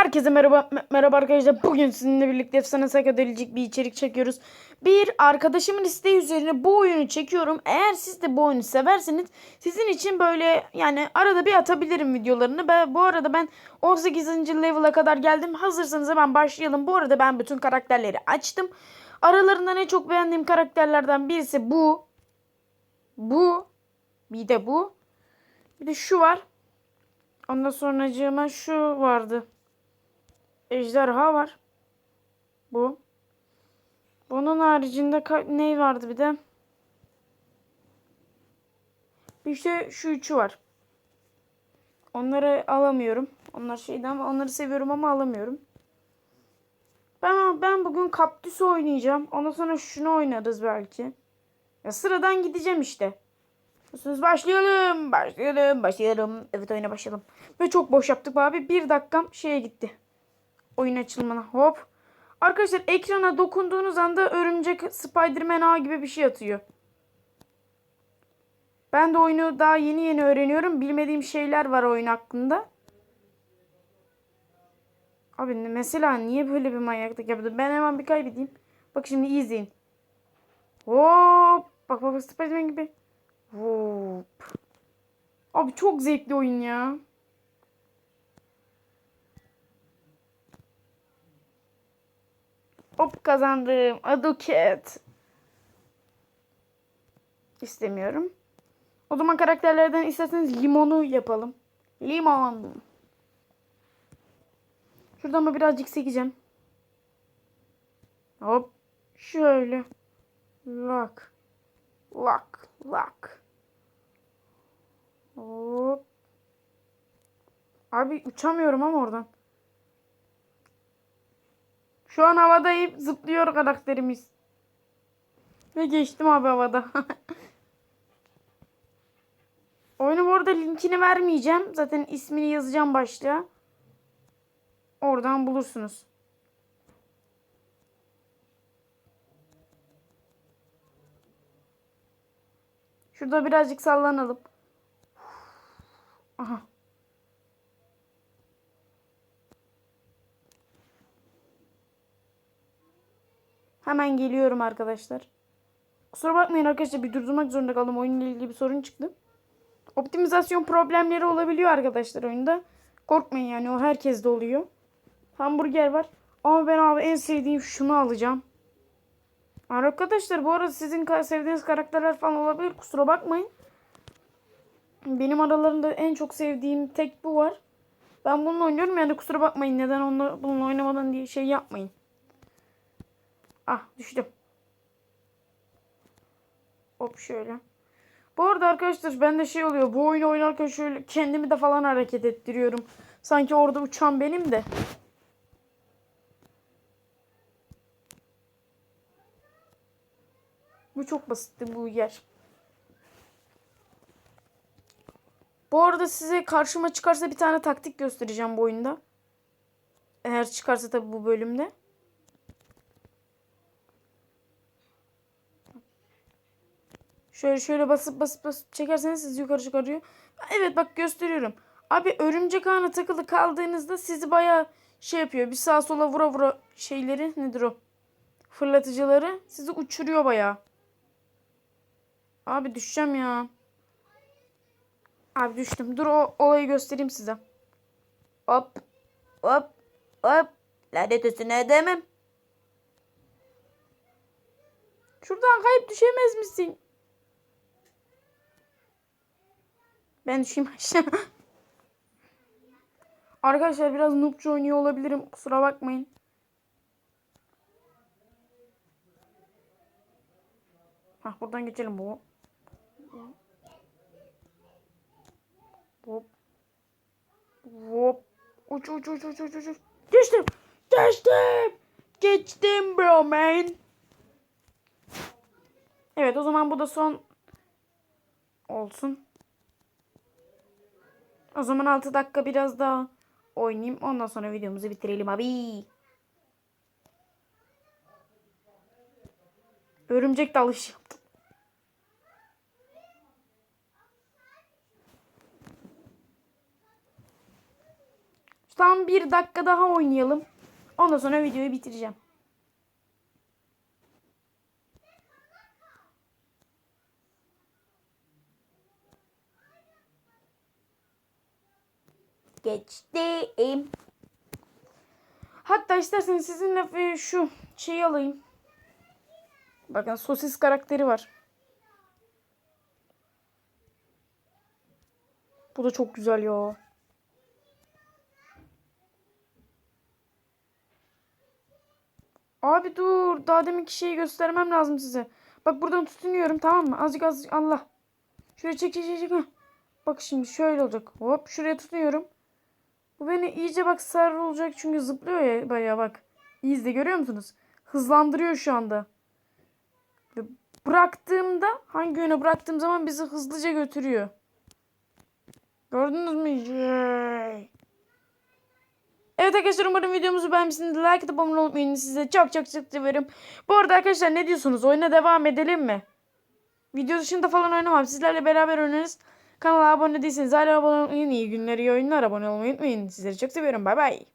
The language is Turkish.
Herkese merhaba me- merhaba arkadaşlar. Bugün sizinle birlikte efsane psikodelicik bir içerik çekiyoruz. Bir arkadaşımın isteği üzerine bu oyunu çekiyorum. Eğer siz de bu oyunu severseniz sizin için böyle yani arada bir atabilirim videolarını. Ben, bu arada ben 18. level'a kadar geldim. Hazırsanız hemen başlayalım. Bu arada ben bütün karakterleri açtım. Aralarından en çok beğendiğim karakterlerden birisi bu. Bu. Bir de bu. Bir de şu var. Ondan sonracığıma şu vardı. Ejderha var. Bu. Bunun haricinde ne vardı bir de? Bir şey şu üçü var. Onları alamıyorum. Onlar şeyden onları seviyorum ama alamıyorum. Ben ben bugün kaktüs oynayacağım. Ondan sonra şunu oynarız belki. Ya sıradan gideceğim işte. Siz başlayalım, başlayalım, başlayalım. Evet oyuna başlayalım. Ve çok boş yaptık abi. Bir dakikam şeye gitti. Oyun açılımına hop. Arkadaşlar ekrana dokunduğunuz anda örümcek Spider-Man ağ gibi bir şey atıyor. Ben de oyunu daha yeni yeni öğreniyorum. Bilmediğim şeyler var oyun hakkında. Abi mesela niye böyle bir manyaklık yaptı? Ben hemen bir kaybedeyim. Bak şimdi iyi izleyin. Hop. Bak bak Spider-Man gibi. Hop. Abi çok zevkli oyun ya. Hop kazandım. Aduket. İstemiyorum. O zaman karakterlerden isterseniz limonu yapalım. Limon. Şuradan mı birazcık sekeceğim. Hop. Şöyle. Lak. Lak. Lak. Hop. Abi uçamıyorum ama oradan. Şu an havadayım. Zıplıyor karakterimiz. Ve geçtim abi havada. Oyunu bu arada linkini vermeyeceğim. Zaten ismini yazacağım başlığa. Oradan bulursunuz. Şurada birazcık sallanalım. Aha. Hemen geliyorum arkadaşlar. Kusura bakmayın arkadaşlar bir durdurmak zorunda kaldım. Oyunla ilgili bir sorun çıktı. Optimizasyon problemleri olabiliyor arkadaşlar oyunda. Korkmayın yani o herkeste oluyor. Hamburger var. Ama ben abi en sevdiğim şunu alacağım. Arkadaşlar bu arada sizin sevdiğiniz karakterler falan olabilir. Kusura bakmayın. Benim aralarında en çok sevdiğim tek bu var. Ben bununla oynuyorum yani kusura bakmayın. Neden onunla, bununla oynamadan diye şey yapmayın. Ah düştüm. Hop şöyle. Bu arada arkadaşlar bende şey oluyor. Bu oyunu oynarken şöyle kendimi de falan hareket ettiriyorum. Sanki orada uçan benim de. Bu çok basitti bu yer. Bu arada size karşıma çıkarsa bir tane taktik göstereceğim bu oyunda. Eğer çıkarsa tabi bu bölümde. Şöyle şöyle basıp basıp basıp çekerseniz sizi yukarı çıkarıyor. Evet bak gösteriyorum. Abi örümcek ağına takılı kaldığınızda sizi baya şey yapıyor. Bir sağa sola vura vura şeyleri nedir o? Fırlatıcıları sizi uçuruyor baya. Abi düşeceğim ya. Abi düştüm. Dur o olayı göstereyim size. Hop. Hop. Hop. Lanet üstüne edemem. Şuradan kayıp düşemez misin? Ben düşeyim aşağı. Arkadaşlar biraz noobça oynuyor olabilirim. Kusura bakmayın. Hah buradan geçelim bu. Hop. Hop. Uç uç uç uç uç. uç. Geçtim. Geçtim. Geçtim bro man. Evet o zaman bu da son olsun. O zaman 6 dakika biraz daha oynayayım. Ondan sonra videomuzu bitirelim abi. Örümcek dalış yaptım. Tam bir dakika daha oynayalım. Ondan sonra videoyu bitireceğim. Geçtim. Hatta isterseniz sizinle e, şu şeyi alayım. Bakın sosis karakteri var. Bu da çok güzel ya. Abi dur. Daha deminki şeyi göstermem lazım size. Bak buradan tutunuyorum tamam mı? Azıcık azıcık Allah. Şuraya çek çek çek. Bak şimdi şöyle olacak. Hop şuraya tutunuyorum. Bu beni iyice bak sarı olacak çünkü zıplıyor ya bayağı bak. İyi görüyor musunuz? Hızlandırıyor şu anda. Bıraktığımda hangi yöne bıraktığım zaman bizi hızlıca götürüyor. Gördünüz mü? Yay. Evet arkadaşlar umarım videomuzu beğenmişsiniz. Like atıp abone olmayı. Size çok çok çok severim. Bu arada arkadaşlar ne diyorsunuz? Oyuna devam edelim mi? Video dışında falan oynamam. Sizlerle beraber oynarız. Kanala abone değilseniz hala abone olmayı, iyi günler, iyi abone olmayı unutmayın. Sizleri çok seviyorum. Bay bay.